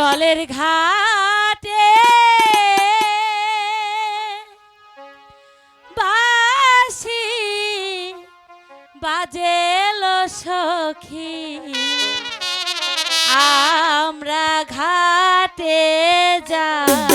জলের ঘাটে বাসি বাজেল সখী। আমরা ঘাটে যাই।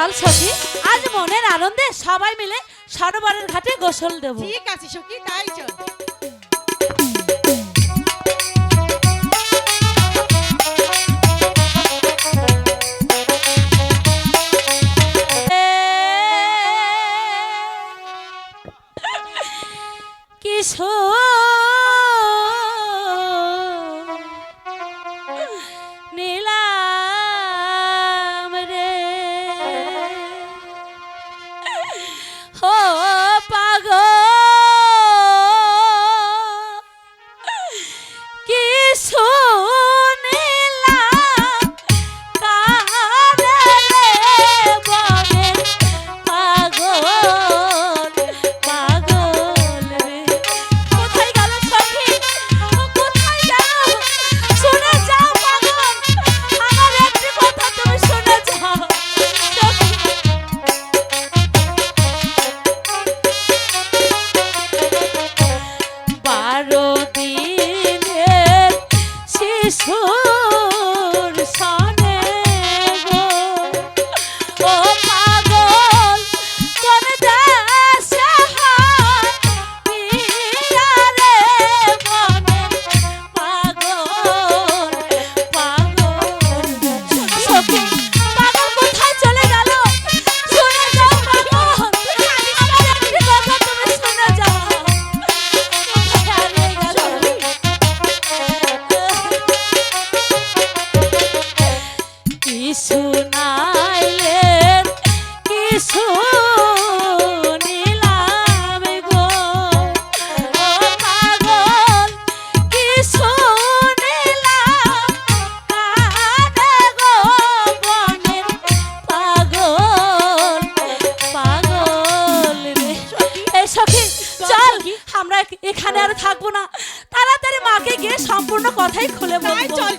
চল সখী আজ মনের আনন্দে সবাই মিলে সরোবরের ঘাটে গোসল দেব। ঠিক আছে সখী তাই চল। কি থাকব না। তাড়াতাড়ি মাকে গিয়ে সম্পূর্ণ কথাই খুলে বলব। চল